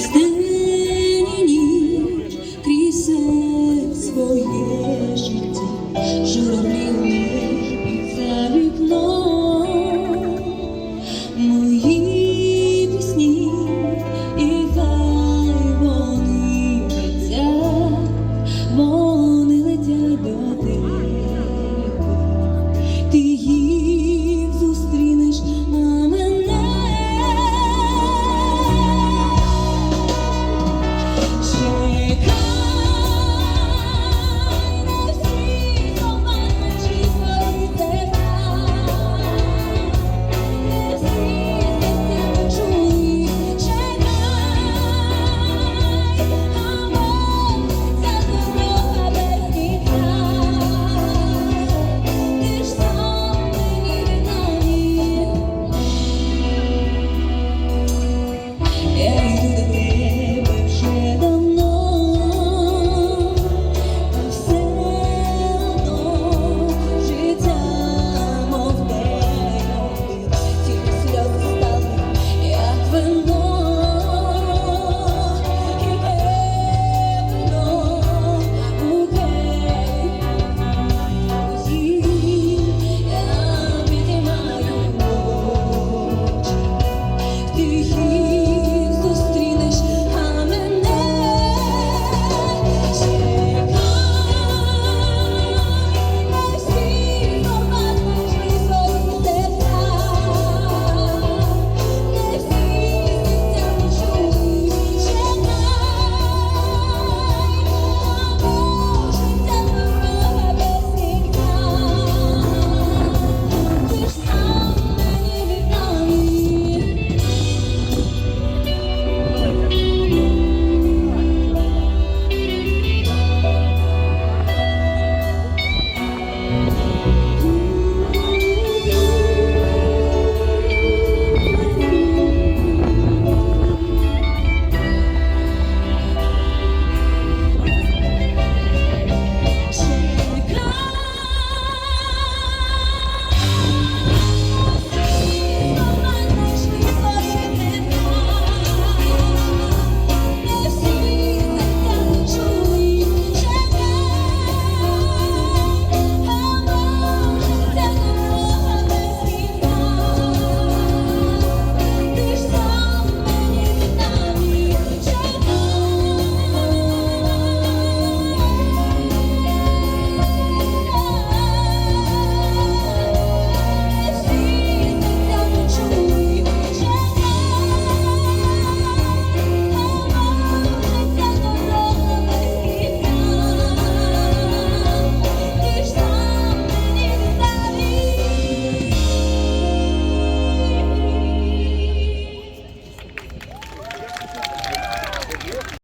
крізь день і ніч, крізь все своє життя, журавлі.